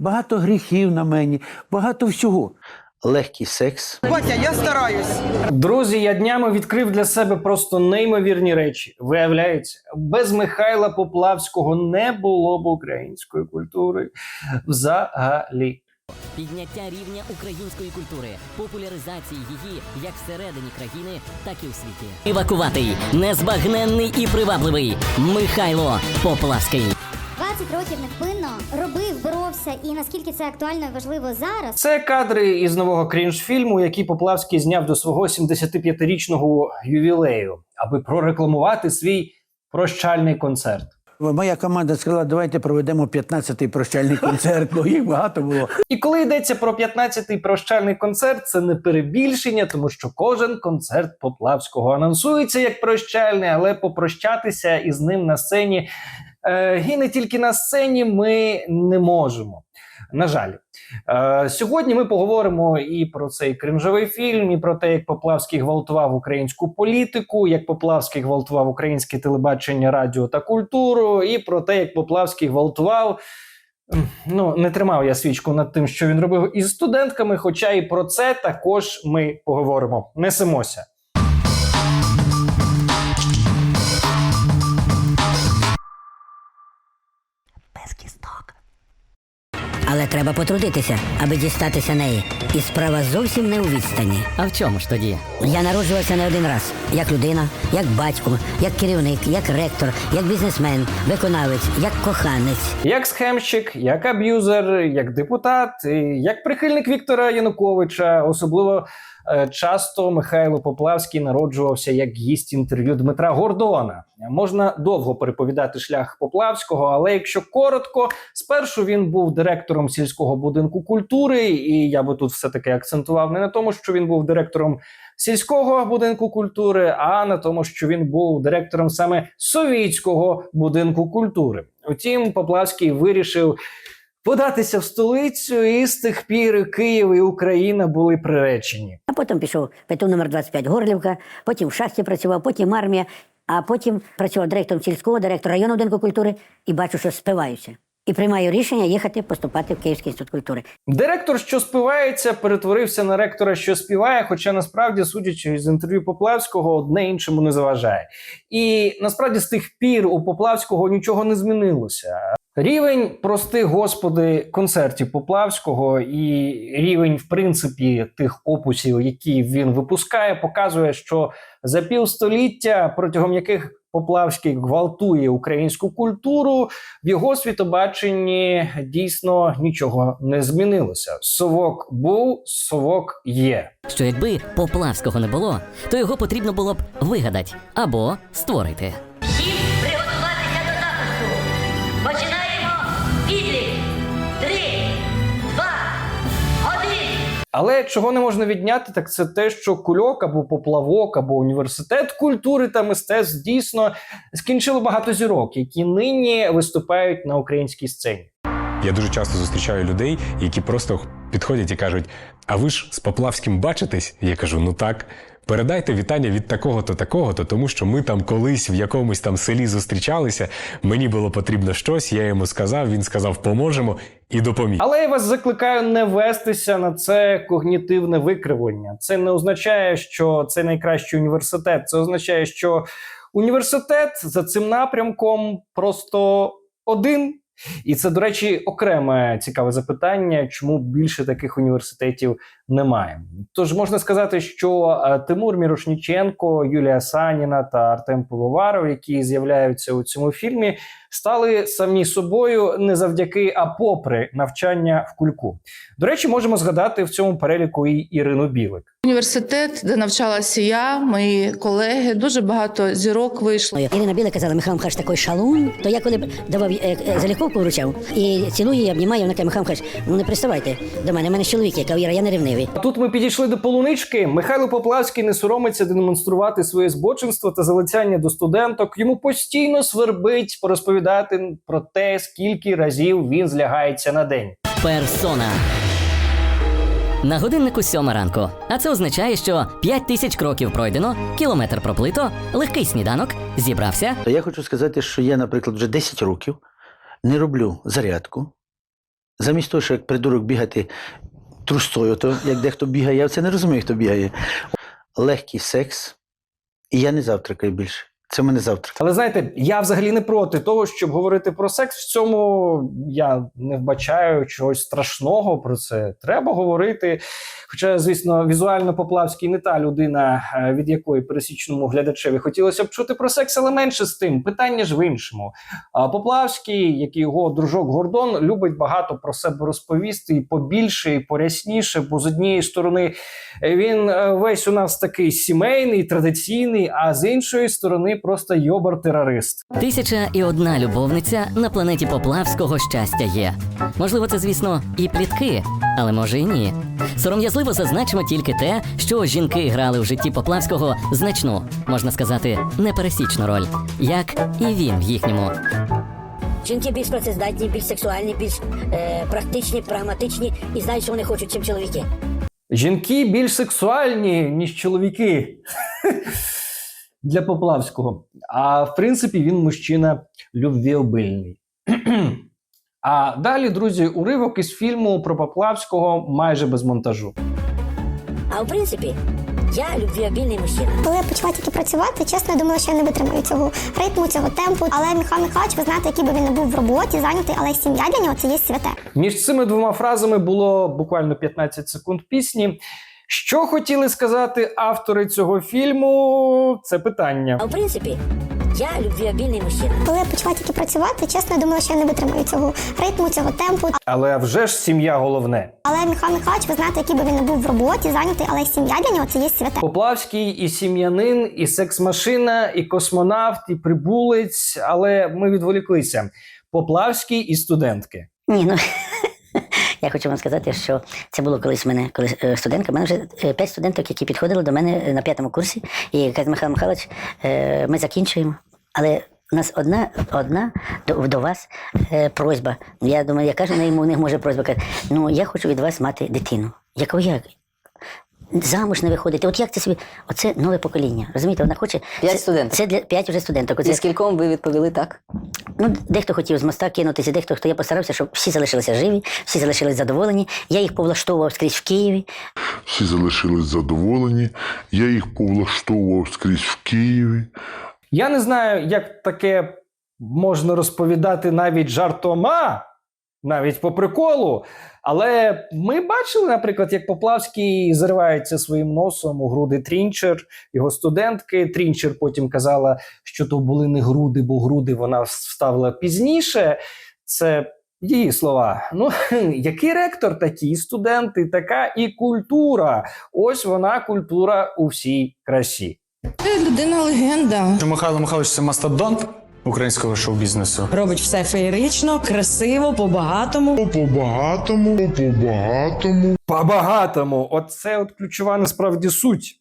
багато гріхів на мені, багато всього. Легкий секс. Батя, я стараюсь. Друзі, я днями відкрив для себе просто неймовірні речі. Виявляється, без Михайла Поплавського не було б української культури взагалі. Підняття рівня української культури, популяризації її як всередині країни, так і у світі. Евакуватий, незбагненний і привабливий Михайло Поплавський. 20 років невпинно робив, боровся, і наскільки це актуально і важливо зараз. Це кадри із нового крінж-фільму, який Поплавський зняв до свого 75-річного ювілею, аби прорекламувати свій прощальний концерт. Моя команда сказала, давайте проведемо 15-й прощальний концерт, бо їх багато було. І коли йдеться про 15-й прощальний концерт, це не перебільшення, тому що кожен концерт Поплавського анонсується як прощальний, але попрощатися із ним на сцені е, і не тільки на сцені ми не можемо. На жаль, е, сьогодні ми поговоримо і про цей кринжовий фільм, і про те, як Поплавський гвалтував українську політику, як Поплавський гвалтував українське телебачення, радіо та культуру, і про те, як Поплавський гвалтував Ну, не тримав я свічку над тим, що він робив із студентками, хоча і про це також ми поговоримо. Несемося. Але треба потрудитися, аби дістатися неї. І справа зовсім не у відстані. А в чому ж тоді? Я народжувався не один раз, як людина, як батько, як керівник, як ректор, як бізнесмен, виконавець, як коханець. Як схемщик, як аб'юзер, як депутат, і як прихильник Віктора Януковича, особливо часто Михайло Поплавський народжувався як гість інтерв'ю Дмитра Гордона. Можна довго переповідати шлях Поплавського, але якщо коротко, спершу він був директором сільського будинку культури, і я би тут все таки акцентував не на тому, що він був директором сільського будинку культури, а на тому, що він був директором саме совітського будинку культури. Утім, Поплавський вирішив податися в столицю, і з тих пір і Київ і Україна були приречені. А потім пішов петун номер 25 Горлівка, потім в шахті працював, потім армія, а потім працював директором сільського, директором районного будинку культури і бачу, що спиваюся. І приймаю рішення їхати поступати в Київський інститут культури. Директор, що співається, перетворився на ректора, що співає. Хоча насправді, судячи з інтерв'ю Поплавського, одне іншому не заважає. І насправді з тих пір у Поплавського нічого не змінилося. Рівень, прости господи, концертів Поплавського і рівень, в принципі, тих опусів, які він випускає, показує, що за півстоліття, протягом яких Поплавський гвалтує українську культуру, в його світобаченні дійсно нічого не змінилося. Совок був, совок є. Що якби Поплавського не було, то його потрібно було б вигадати або створити. Але чого не можна відняти, так це те, що кульок або поплавок, або університет культури та мистецтв дійсно скінчили багато зірок, які нині виступають на українській сцені. Я дуже часто зустрічаю людей, які просто підходять і кажуть: А ви ж з Поплавським бачитесь? Я кажу: ну так. Передайте вітання від такого-то, такого-то, тому що ми там колись в якомусь там селі зустрічалися. Мені було потрібно щось, я йому сказав, він сказав, поможемо і допоміг. Але я вас закликаю не вестися на це когнітивне викривлення. Це не означає, що це найкращий університет. Це означає, що університет за цим напрямком просто один. І це, до речі, окреме цікаве запитання, чому більше таких університетів немає. Тож можна сказати, що е, Тимур Мірошніченко, Юлія Саніна та Артем Пивоваров, які з'являються у цьому фільмі, стали самі собою не завдяки, а попри навчання в кульку. До речі, можемо згадати в цьому переліку і Ірину Білик. Університет, де навчалася я, мої колеги, дуже багато зірок вийшло. Ірина Біла казала, Михайло Михайлович такий шалун, то я коли б давав е, е, заліковку вручав і цілую, і обнімаю, вона каже, Михайло Михайлович, ну не приставайте до мене, в мене чоловік, я кажу, Іра, я не ревнивий. А тут ми підійшли до полунички. Михайло Поплавський не соромиться демонструвати своє збочинство та залицяння до студенток. Йому постійно свербить порозповідати про те, скільки разів він злягається на день. Персона. На годиннику сьома ранку. А це означає, що 5 тисяч кроків пройдено, кілометр проплито, легкий сніданок, зібрався. Я хочу сказати, що я, наприклад, вже 10 років не роблю зарядку, Замість того, що як придурок бігати трустою, то як дехто бігає, я це не розумію, хто бігає. Легкий секс, і я не завтракаю більше. Це мене завтрак. Але знаєте, я взагалі не проти того, щоб говорити про секс. В цьому я не вбачаю чогось страшного про це. Треба говорити. Хоча, звісно, візуально Поплавський не та людина, е, від якої пересічному глядачеві хотілося б чути про секс, але менше з тим. Питання ж в іншому. Поплавський, як і його дружок Гордон, любить багато про себе розповісти і побільше, і порясніше. Бо з однієї сторони е, він е, весь у нас такий сімейний, традиційний, а з іншої сторони просто йобар-терорист. Тисяча і одна любовниця на планеті Поплавського щастя є. Можливо, це, звісно, і плітки, але може і ні. Сором'язливо зазначимо тільки те, що жінки грали в житті Поплавського значну, можна сказати, непересічну роль, як і він в їхньому. Жінки більш працездатні, більш сексуальні, більш е, практичні, прагматичні і знають, що вони хочуть, чим чоловіки. Жінки більш сексуальні, ніж чоловіки для Поплавського. А в принципі, він мужчина любвіобильний. А далі, друзі, уривок із фільму про Поплавського майже без монтажу. А в принципі, я любвіобільний мужчина. Коли я почала тільки працювати, чесно, я думала, що я не витримаю цього ритму, цього темпу. Але Михайло Михайлович, ви знаєте, який би він не був в роботі, зайнятий, але сім'я для нього це є святе. Між цими двома фразами було буквально 15 секунд пісні. Що хотіли сказати автори цього фільму? Це питання. А в принципі, я любвіобільний мужчина. Коли я почала тільки працювати, чесно, я думала, що я не витримаю цього ритму, цього темпу. Але вже ж сім'я головне. Але Михайло Михайлович, ви знаєте, який би він не був в роботі, зайнятий, але сім'я для нього це є святе. Поплавський і сім'янин, і секс-машина, і космонавт, і прибулець. Але ми відволіклися. Поплавський і студентки. Ні, ну я хочу вам сказати, що це було колись в мене, коли е, студентка. У мене вже е, п'ять студенток, які підходили до мене е, на п'ятому курсі, і кажуть, Михайло Михайлович, ми закінчуємо. Але у нас одна, одна до, до вас е, просьба. Я думаю, яка ж не йому них може просьба каже, ну я хочу від вас мати дитину. Я кажу, як? Замуж не виходити. От як це собі? Оце нове покоління. Розумієте, вона хоче. П'ять це, студенток. Це для п'ять вже студенток. Оце, І скільком ви відповіли так? Ну, дехто хотів з моста кинутися, дехто хто я постарався, щоб всі залишилися живі, всі залишились задоволені. Я їх повлаштовував скрізь в Києві. Всі залишились задоволені. Я їх повлаштовував скрізь в Києві. Я не знаю, як таке можна розповідати навіть жартома, навіть по приколу. Але ми бачили, наприклад, як Поплавський заривається своїм носом у груди Трінчер, його студентки. Трінчер потім казала, що то були не груди, бо груди вона вставила пізніше. Це її слова. Ну, який ректор, такі студенти, така і культура. Ось вона культура у всій красі. Людина легенда. Михайло Михайлович це мастодонт українського шоу-бізнесу. Робить все феєрично, красиво, по-багатому. По-багатому, по-багатому. По-багатому. Оце от ключова насправді суть.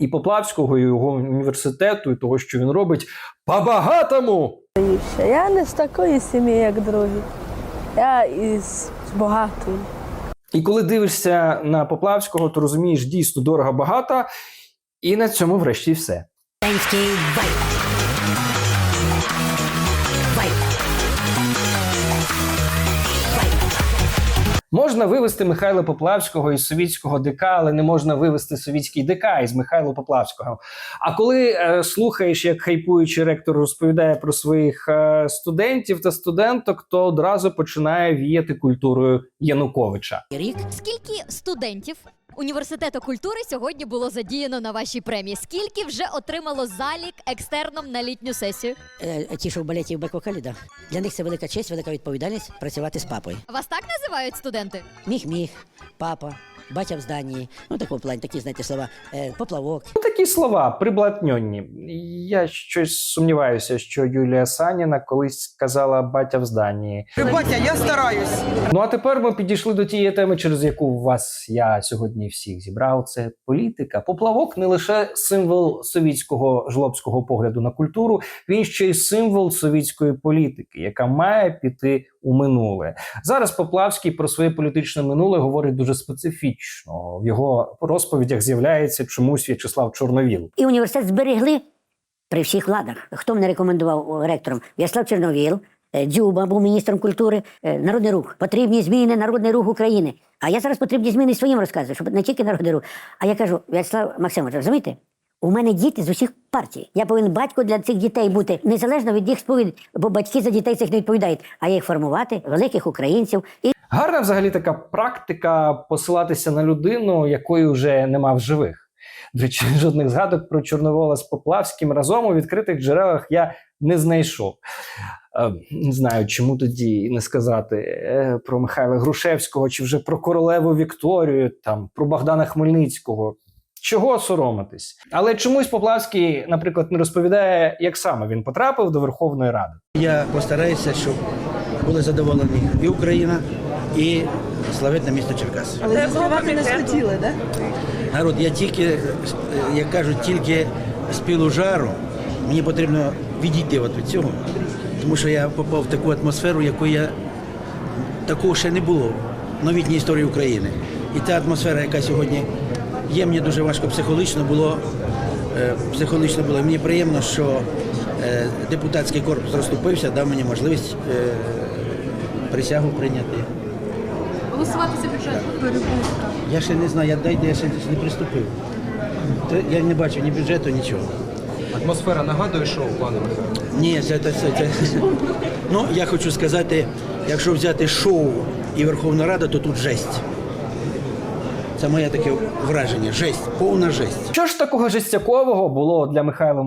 І Поплавського, і його університету, і того, що він робить. По-багатому! Я не з такої сім'ї, як другі. Я із багатої. І коли дивишся на Поплавського, то розумієш дійсно дорого багато. І на цьому врешті все. Можна вивести Михайла Поплавського із совітського ДК, але не можна вивести совітський ДК із Михайла Поплавського. А коли е, слухаєш, як хайпуючий ректор розповідає про своїх е, студентів та студенток, то одразу починає віяти культурою Януковича. Рік. Скільки студентів університету культури сьогодні було задіяно на вашій премії? Скільки вже отримало залік екстерном на літню сесію? Е, ті, що в балеті і в бек-вокалі, да. Для них це велика честь, велика відповідальність працювати з папою. Вас так називають студенти? Міг-міг, папа, батя в зданні. Ну, такого плані, такі, знаєте, слова. Е, поплавок. Ну, такі слова приблатньонні. Я щось сумніваюся, що Юлія Саніна колись сказала батя в зданні. Батя, я стараюсь. Ну а тепер ми підійшли до тієї теми, через яку вас я сьогодні всіх зібрав. Це політика. Поплавок не лише символ совітського жлобського погляду на культуру, він ще й символ совітської політики, яка має піти у минуле. Зараз Поплавський про своє політичне минуле говорить дуже специфічно. В його розповідях з'являється чомусь В'ячеслав Чорновіл. І університет зберегли при всіх владах. Хто мене рекомендував ректором? В'яслав Чорновіл, Е, Дзюба був міністром культури, Е, народний рух. Потрібні зміни, народний рух України. А я зараз потрібні зміни своїм розказую, щоб не тільки народний рух. А я кажу, В'ячеслав Максимович, розумієте? У мене діти з усіх партій. Я повинен батько для цих дітей бути незалежно від їх сповіді, бо батьки за дітей цих не відповідають, а їх формувати, великих українців. І Гарна взагалі така практика посилатися на людину, якої вже нема в живих. До речі, жодних згадок про Чорновола з Поплавським разом у відкритих джерелах я не знайшов. Е, Не знаю, чому тоді не сказати е, про Михайла Грушевського чи вже про королеву Вікторію, там про Богдана Хмельницького. Чого соромитись? Але чомусь Поплавський, наприклад, не розповідає, як саме він потрапив до Верховної Ради. Я постараюся, щоб були задоволені і Україна, і славетне місто Черкас. Але заспівати не схотіли, так? Народ, я тільки, як кажуть, тільки з пілу жару. Мені потрібно відійти от від цього, тому що я попав в таку атмосферу, якої я такого ще не було в новітній історії України. І та атмосфера, яка сьогодні є, мені дуже важко психологічно було. е, Психологічно було. Мені приємно, що е, депутатський корпус розступився, дав мені можливість е, присягу прийняти. Голосувати за бюджет перебувка. Я ще не знаю, я дайте, я ще не приступив. Я не бачу ні бюджету, нічого. Атмосфера нагадує шоу, пане Михайло? Ні, це, це, це, це. Ну, я хочу сказати, якщо взяти шоу і Верховна Рада, то тут жесть. Це моє таке враження. Жесть, повна жесть. Що ж такого жестякового було для Михайла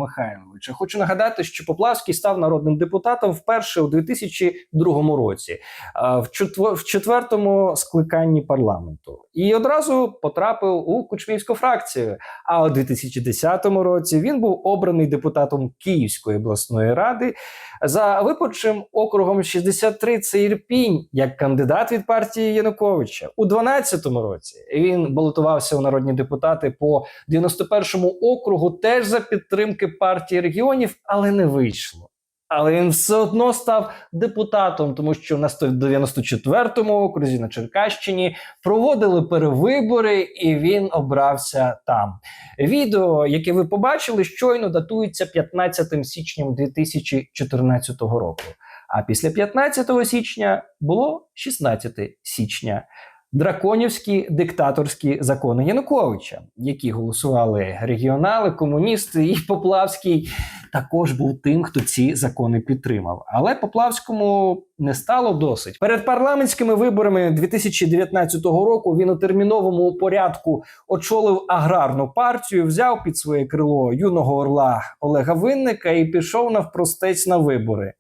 Михайловича? Хочу нагадати, що Поплавський став народним депутатом вперше у 2002 році, в четвер- в четвертому скликанні парламенту, і одразу потрапив у Кучмівську фракцію. А у 2010 році він був обраний депутатом Київської обласної ради за виборчим округом 63 це Ірпінь як кандидат від партії Януковича. У 2012 році він балотувався у народні депутати по 91-му округу, теж за підтримки партії регіонів, але не вийшло. Але він все одно став депутатом, тому що на 94-му окрузі на Черкащині проводили перевибори, і він обрався там. Відео, яке ви побачили, щойно датується 15 січням 2014 року. А після 15 січня було 16 січня. Драконівські диктаторські закони Януковича, які голосували регіонали, комуністи, і Поплавський також був тим, хто ці закони підтримав. Але Поплавському не стало досить. Перед парламентськими виборами 2019 року він у терміновому порядку очолив аграрну партію, взяв під своє крило юного орла Олега Винника і пішов навпростець на вибори.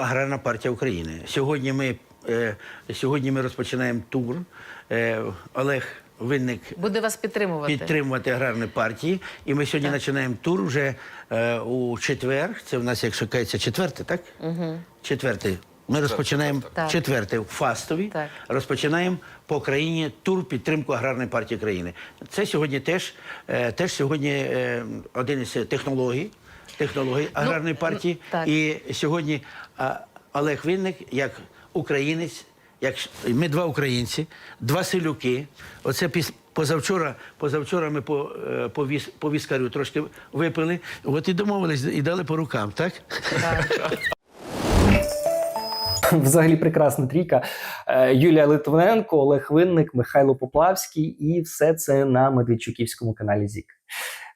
Аграрна партія України. Сьогодні ми, е, сьогодні ми розпочинаємо тур. Е, Олег Винник Буде вас підтримувати. підтримувати аграрні партії. І ми сьогодні починаємо тур вже е, у четвер. Це в нас, якщо кається, четвертий, так? Угу. Четвертий. Ми розпочинаємо Так. четвертий в Фастові. Так. Розпочинаємо по країні тур підтримку аграрної партії країни. Це сьогодні теж, е, теж сьогодні е, один із технологій. Технологій аграрної партії. так. І сьогодні а, Олег Винник, як українець, як ми два українці, два селюки. Оце піс, позавчора, позавчора ми по, е, по, віс, по віскарю трошки випили. От і домовились, і дали по рукам, так? Взагалі прекрасна трійка. Е, Юлія Литвиненко, Олег Винник, Михайло Поплавський, і все це на Медведчуківському каналі ЗІК.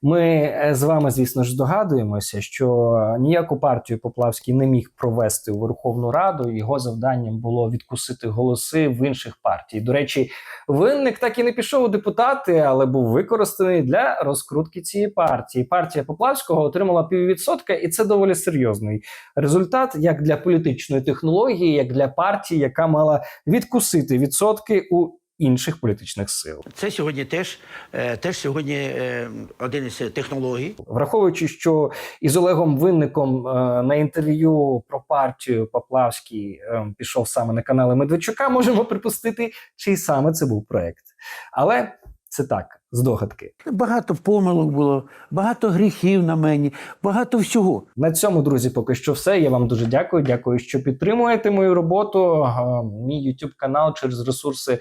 Ми е, з вами, звісно ж, здогадуємося, що ніяку партію Поплавський не міг провести у Верховну Раду. Його завданням було відкусити голоси в інших партій. До речі, винник так і не пішов у депутати, але був використаний для розкрутки цієї партії. Партія Поплавського отримала піввідсотка, і це доволі серйозний результат як для політичної технології, як для партії, яка мала відкусити відсотки у інших політичних сил. Це сьогодні теж, е, теж сьогодні е, один із технологій. Враховуючи, що із Олегом Винником е, на інтерв'ю про партію Поплавський пішов саме на канали Медведчука, можемо припустити, чий саме це був проект. Але це так, здогадки. Багато помилок було, багато гріхів на мені, багато всього. На цьому, друзі, поки що все. Я вам дуже дякую. Дякую, що підтримуєте мою роботу. Е, Мій YouTube канал через ресурси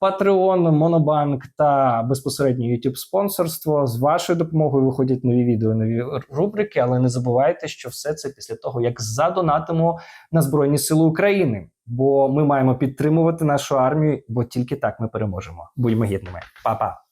Patreon, Monobank та безпосередньо YouTube спонсорство. З вашою допомогою виходять нові відео, нові рубрики. Але не забувайте, що все це після того, як задонатимо на Збройні Сили України. Бо ми маємо підтримувати нашу армію, бо тільки так ми переможемо. Будьмо гідними, Па-па!